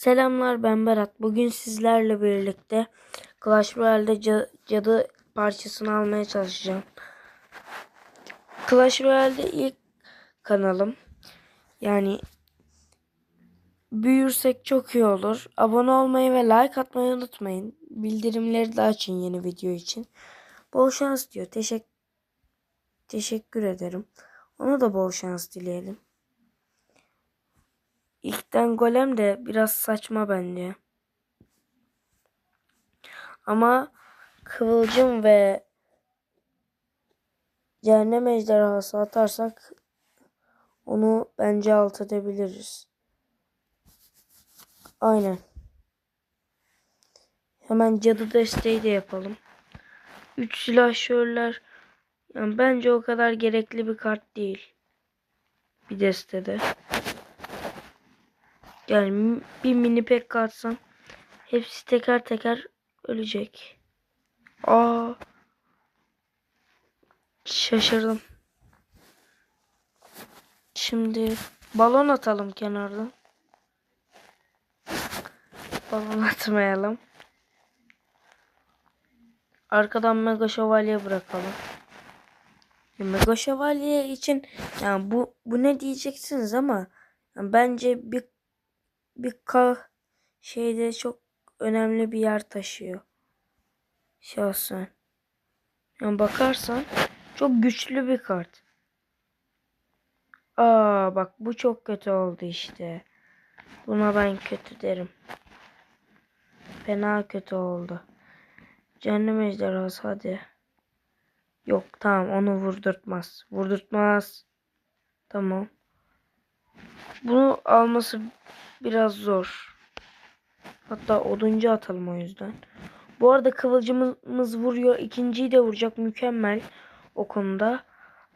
Selamlar ben Berat. Bugün sizlerle birlikte Clash Royale'de ca- cadı parçasını almaya çalışacağım. Clash Royale'de ilk kanalım. Yani büyürsek çok iyi olur. Abone olmayı ve like atmayı unutmayın. Bildirimleri de açın yeni video için. Bol şans diyor. Teşekkür teşekkür ederim. Ona da bol şans dileyelim. İlkten golem de biraz saçma bence. Ama kıvılcım ve cehennem ejderhası atarsak onu bence alt edebiliriz. Aynen. Hemen cadı desteği de yapalım. 3 silahşörler yani bence o kadar gerekli bir kart değil. Bir destede. Yani bir mini pek atsam hepsi teker teker ölecek. Aa. Şaşırdım. Şimdi balon atalım kenardan. Balon atmayalım. Arkadan Mega Şövalye bırakalım. Ya Mega Şövalye için yani bu bu ne diyeceksiniz ama yani bence bir bir ka şeyde çok önemli bir yer taşıyor. Şahsen. Yani bakarsan çok güçlü bir kart. Aa bak bu çok kötü oldu işte. Buna ben kötü derim. Fena kötü oldu. Cehennem ejderhası hadi. Yok tamam onu vurdurtmaz. Vurdurtmaz. Tamam. Bunu alması biraz zor. Hatta oduncu atalım o yüzden. Bu arada kıvılcımımız vuruyor. İkinciyi de vuracak. Mükemmel o konuda.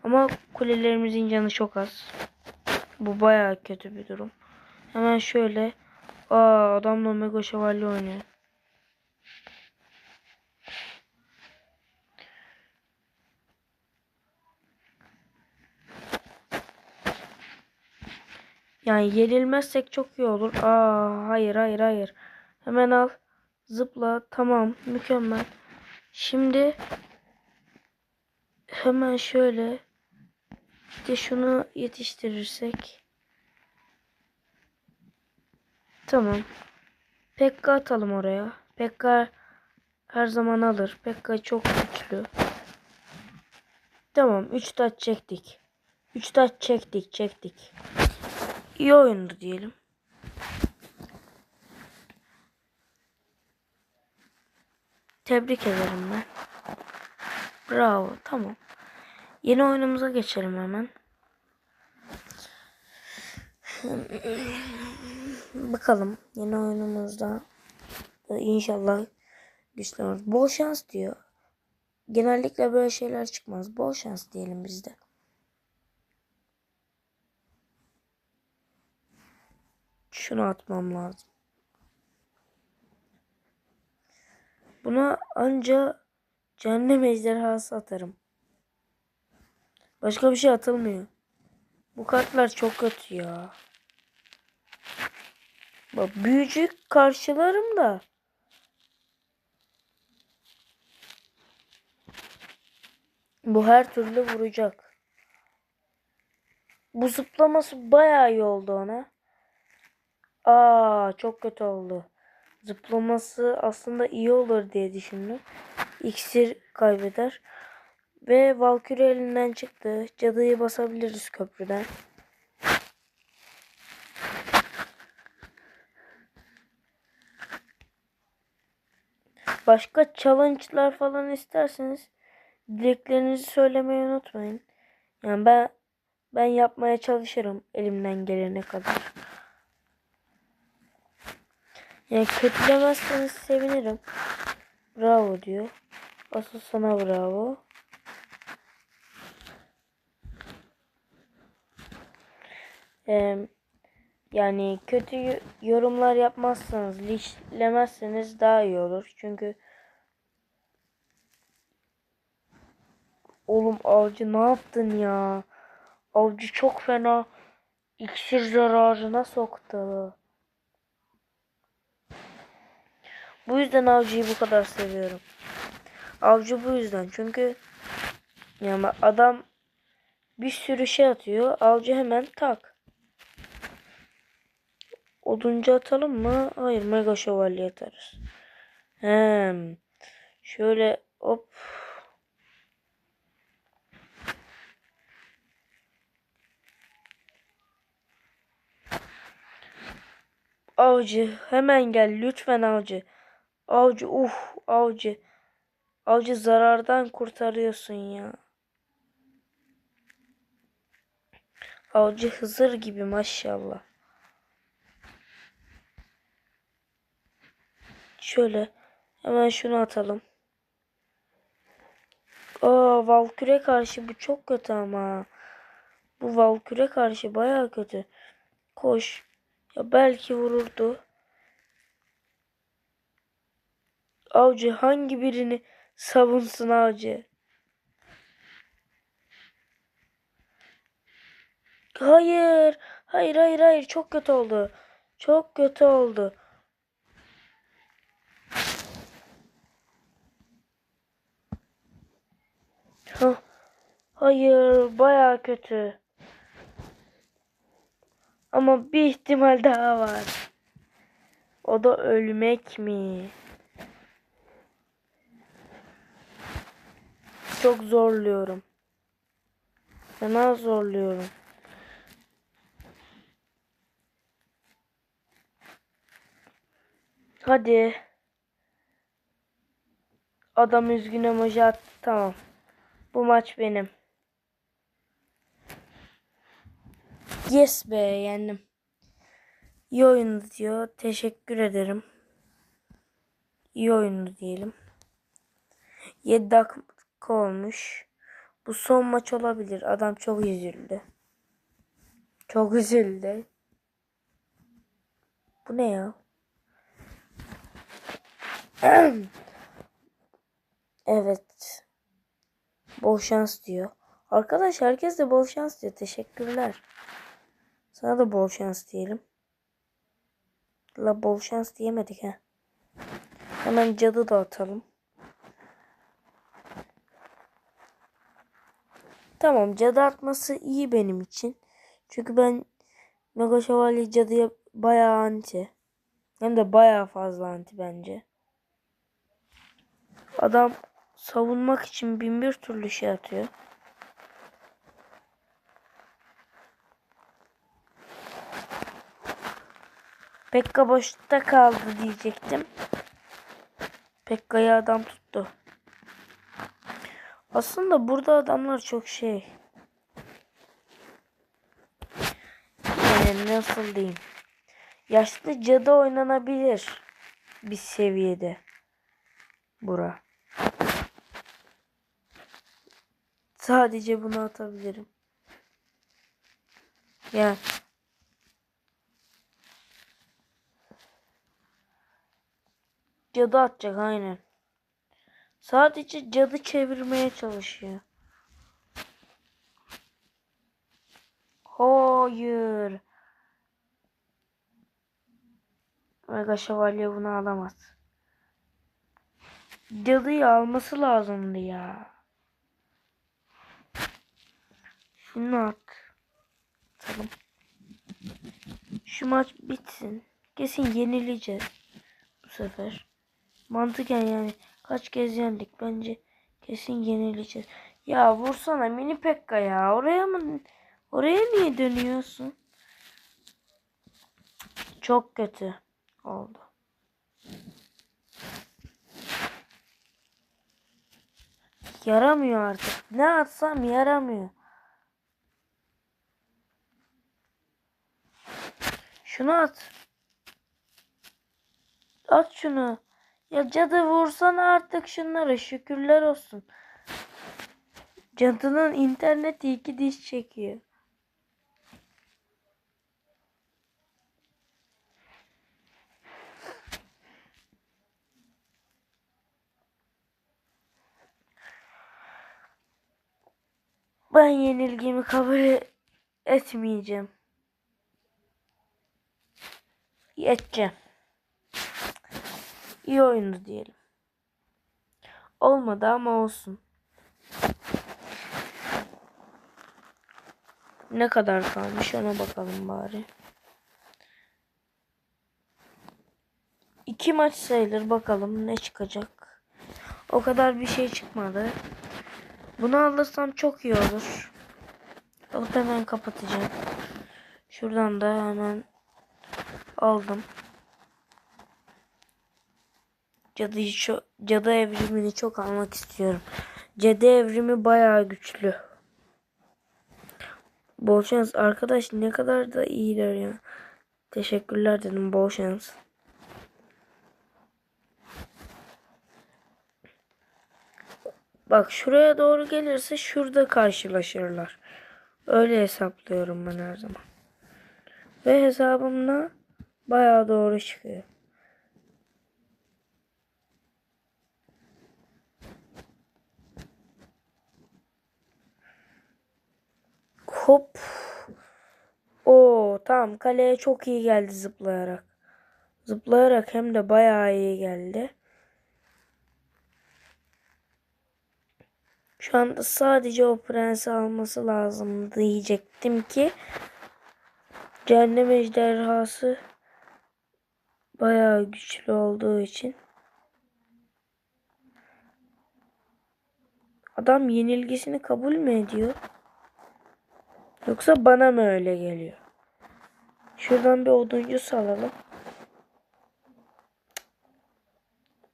Ama kulelerimizin canı çok az. Bu baya kötü bir durum. Hemen şöyle. Aa adamla mega şövalye oynuyor. Yani yenilmezsek çok iyi olur. Aa hayır hayır hayır. Hemen al. Zıpla. Tamam. Mükemmel. Şimdi hemen şöyle işte şunu yetiştirirsek. Tamam. Pekka atalım oraya. Pekka her zaman alır. Pekka çok güçlü. Tamam. 3 taç çektik. 3 taç çektik çektik. İyi oyundu diyelim. Tebrik ederim ben. Bravo. Tamam. Yeni oyunumuza geçelim hemen. Bakalım yeni oyunumuzda da inşallah güçlü olur. Bol şans diyor. Genellikle böyle şeyler çıkmaz. Bol şans diyelim biz Şunu atmam lazım. Buna anca cehennem ejderhası atarım. Başka bir şey atılmıyor. Bu kartlar çok kötü ya. Bak büyücü karşılarım da. Bu her türlü vuracak. Bu zıplaması bayağı iyi oldu ona. Aa çok kötü oldu. Zıplaması aslında iyi olur diye düşündüm. İksir kaybeder. Ve Valkyrie elinden çıktı. Cadıyı basabiliriz köprüden. Başka challenge'lar falan isterseniz dileklerinizi söylemeyi unutmayın. Yani ben ben yapmaya çalışırım elimden gelene kadar. Yani kötülemezseniz sevinirim. Bravo diyor. Asıl sana bravo. Ee, yani kötü yorumlar yapmazsanız, linçlemezseniz daha iyi olur. Çünkü oğlum avcı ne yaptın ya? Avcı çok fena iksir zararına soktu. Bu yüzden avcıyı bu kadar seviyorum. Avcı bu yüzden. Çünkü yani adam bir sürü şey atıyor. Avcı hemen tak. Oduncu atalım mı? Hayır mega şövalye atarız. Hem. Şöyle hop. Avcı hemen gel lütfen avcı. Avcı uh avcı. Avcı zarardan kurtarıyorsun ya. Avcı Hızır gibi maşallah. Şöyle hemen şunu atalım. Aa Valkür'e karşı bu çok kötü ama. Bu Valkür'e karşı baya kötü. Koş. Ya belki vururdu. Avcı hangi birini savunsun avcı? Hayır. Hayır hayır hayır çok kötü oldu. Çok kötü oldu. Hayır baya kötü. Ama bir ihtimal daha var. O da ölmek mi? Çok zorluyorum. Fena zorluyorum. Hadi. Adam üzgün emoji attı. Tamam. Bu maç benim. Yes be yendim. İyi oyundu diyor. Teşekkür ederim. İyi oyundu diyelim. 7 dakika olmuş. Bu son maç olabilir. Adam çok üzüldü. Çok üzüldü. Bu ne ya? evet. Bol şans diyor. Arkadaş herkes de bol şans diyor. Teşekkürler. Sana da bol şans diyelim. La bol şans diyemedik ha. Hemen cadı da atalım. Tamam cadı atması iyi benim için. Çünkü ben Mega Şövalye cadıya bayağı anti. Hem de bayağı fazla anti bence. Adam savunmak için bin bir türlü şey atıyor. Pekka boşta kaldı diyecektim. Pekka'yı adam tuttu. Aslında burada adamlar çok şey. Yani nasıl diyeyim. Yaşlı cadı oynanabilir. Bir seviyede. Bura. Sadece bunu atabilirim. Yani Cadı atacak aynen. Sadece cadı çevirmeye çalışıyor. Hayır. Mega Şövalye bunu alamaz. Cadıyı alması lazımdı ya. Şunu at. Atalım. Şu maç bitsin. Kesin yenileceğiz. Bu sefer. Mantıken yani kaç kez yendik bence kesin yenileceğiz. Ya vursana mini pekka ya. Oraya mı oraya niye dönüyorsun? Çok kötü oldu. Yaramıyor artık. Ne atsam yaramıyor. Şunu at. At şunu. Ya cadı vursan artık şunları şükürler olsun. Cadının interneti iki diş çekiyor. Ben yenilgimi kabul etmeyeceğim. Edeceğim. İyi oyundu diyelim. Olmadı ama olsun. Ne kadar kalmış ona bakalım bari. İki maç sayılır bakalım ne çıkacak. O kadar bir şey çıkmadı. Bunu alırsam çok iyi olur. Alıp hemen kapatacağım. Şuradan da hemen aldım. Cadıyı çok, cadı evrimini çok almak istiyorum. Cadı evrimi bayağı güçlü. Bol şans arkadaş ne kadar da iyiler ya. Teşekkürler dedim bol şans. Bak şuraya doğru gelirse şurada karşılaşırlar. Öyle hesaplıyorum ben her zaman. Ve hesabımda bayağı doğru çıkıyor. Hop. O tamam kaleye çok iyi geldi zıplayarak. Zıplayarak hem de bayağı iyi geldi. Şu anda sadece o prensi alması lazım diyecektim ki Cehennem ejderhası bayağı güçlü olduğu için adam yenilgisini kabul mü ediyor? Yoksa bana mı öyle geliyor? Şuradan bir oduncu salalım.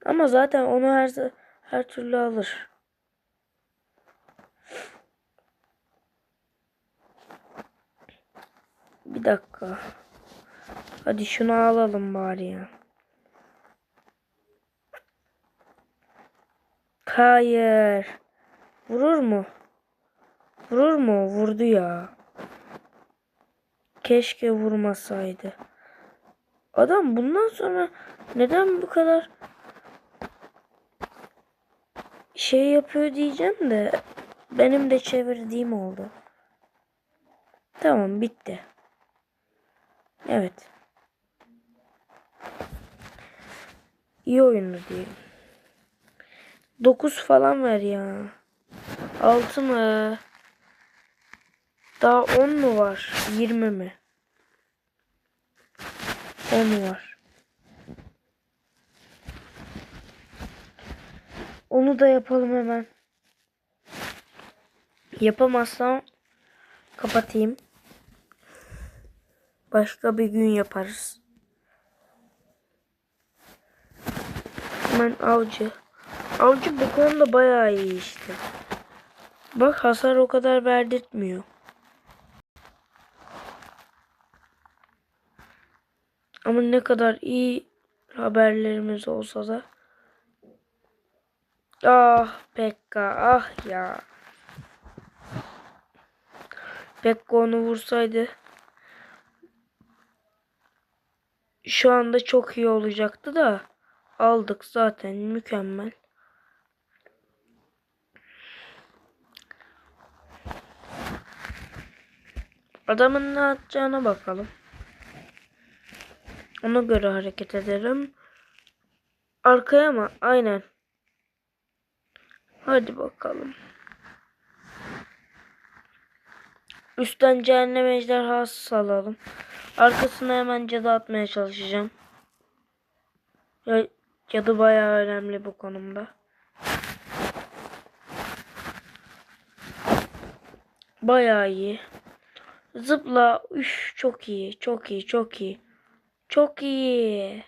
Ama zaten onu her her türlü alır. Bir dakika. Hadi şunu alalım bari ya. Hayır. Vurur mu? Vurur mu? Vurdu ya. Keşke vurmasaydı. Adam bundan sonra neden bu kadar şey yapıyor diyeceğim de benim de çevirdiğim oldu. Tamam bitti. Evet. İyi oyundu diyelim. 9 falan ver ya. 6 mı? Daha 10 mu var? 20 mi? 10 var. Onu da yapalım hemen. Yapamazsam kapatayım. Başka bir gün yaparız. Hemen avcı. Avcı bu konuda bayağı iyi işte. Bak hasar o kadar verdirtmiyor. Ama ne kadar iyi haberlerimiz olsa da. Ah Pekka ah ya. Pekka onu vursaydı şu anda çok iyi olacaktı da aldık zaten mükemmel. Adamın ne atacağına bakalım. Ona göre hareket edelim. Arkaya mı? Aynen. Hadi bakalım. Üstten cehennem ejderhası salalım. Arkasına hemen cadı atmaya çalışacağım. Ya, cadı bayağı önemli bu konumda. Bayağı iyi. Zıpla. Üf, çok iyi. Çok iyi. Çok iyi. Çok iyi.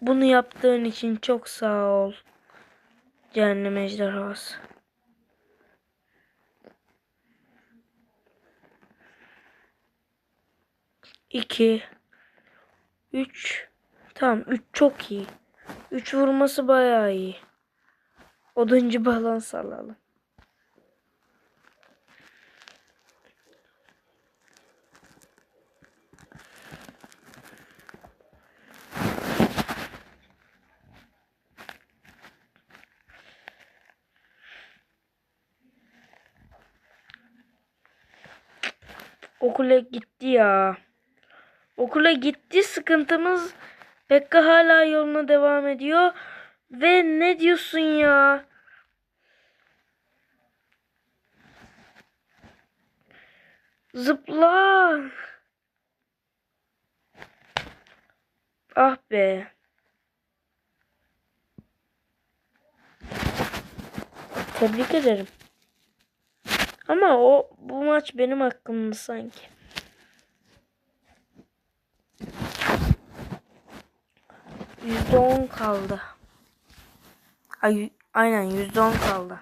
Bunu yaptığın için çok sağ ol. Cehennem ejderhası. İki. Üç. Tamam. Üç çok iyi. Üç vurması bayağı iyi. Oduncu balans alalım. Okula gitti ya. Okula gitti sıkıntımız Pekka hala yoluna devam ediyor. Ve ne diyorsun ya? Zıpla. Ah be. Tebrik ederim. Ama o bu maç benim hakkımda sanki. Yüzde on kaldı. Ay, aynen yüzde on kaldı.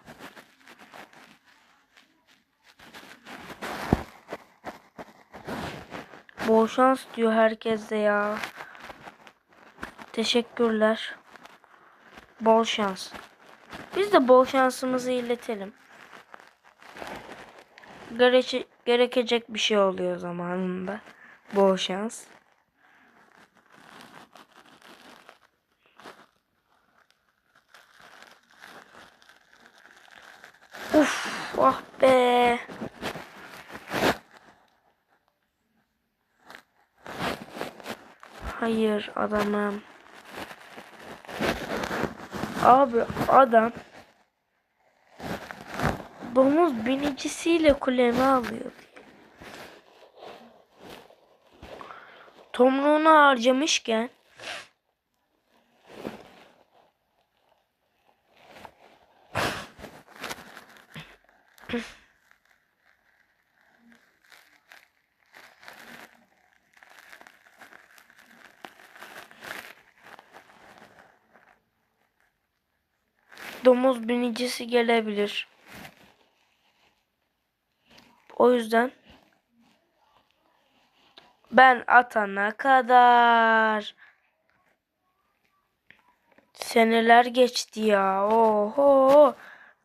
Bol şans diyor herkes de ya. Teşekkürler. Bol şans. Biz de bol şansımızı iletelim. Gerekecek bir şey oluyor zamanında. Bol şans. Uf, ah be. Hayır adamım. Abi adam domuz binicisiyle kulemi alıyor. Tomruğunu harcamışken domuz binicisi gelebilir. O yüzden ben atana kadar seneler geçti ya. Oho.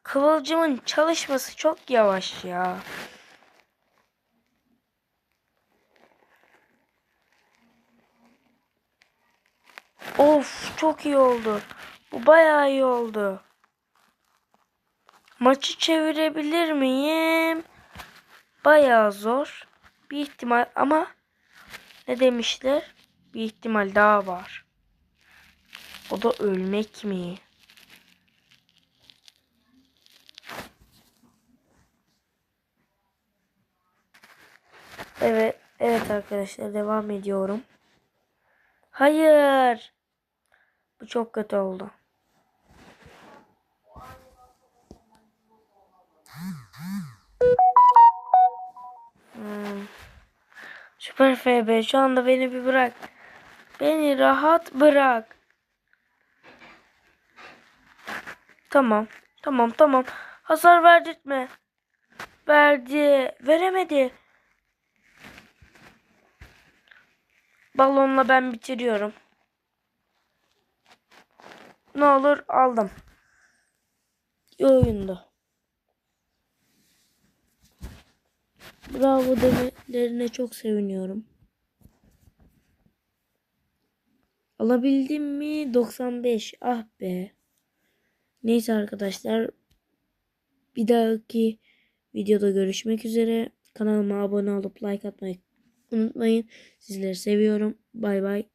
Kıvılcımın çalışması çok yavaş ya. Of çok iyi oldu. Bu bayağı iyi oldu. Maçı çevirebilir miyim? Bayağı zor. Bir ihtimal ama ne demişler? Bir ihtimal daha var. O da ölmek mi? Evet, evet arkadaşlar devam ediyorum. Hayır. Bu çok kötü oldu. Süper FB şu anda beni bir bırak. Beni rahat bırak. Tamam. Tamam tamam. Hasar verdirtme. Verdi. Veremedi. Balonla ben bitiriyorum. Ne olur aldım. İyi oyundu. Bravo demelerine çok seviniyorum. Alabildim mi? 95. Ah be. Neyse arkadaşlar. Bir dahaki videoda görüşmek üzere. Kanalıma abone olup like atmayı unutmayın. Sizleri seviyorum. Bay bay.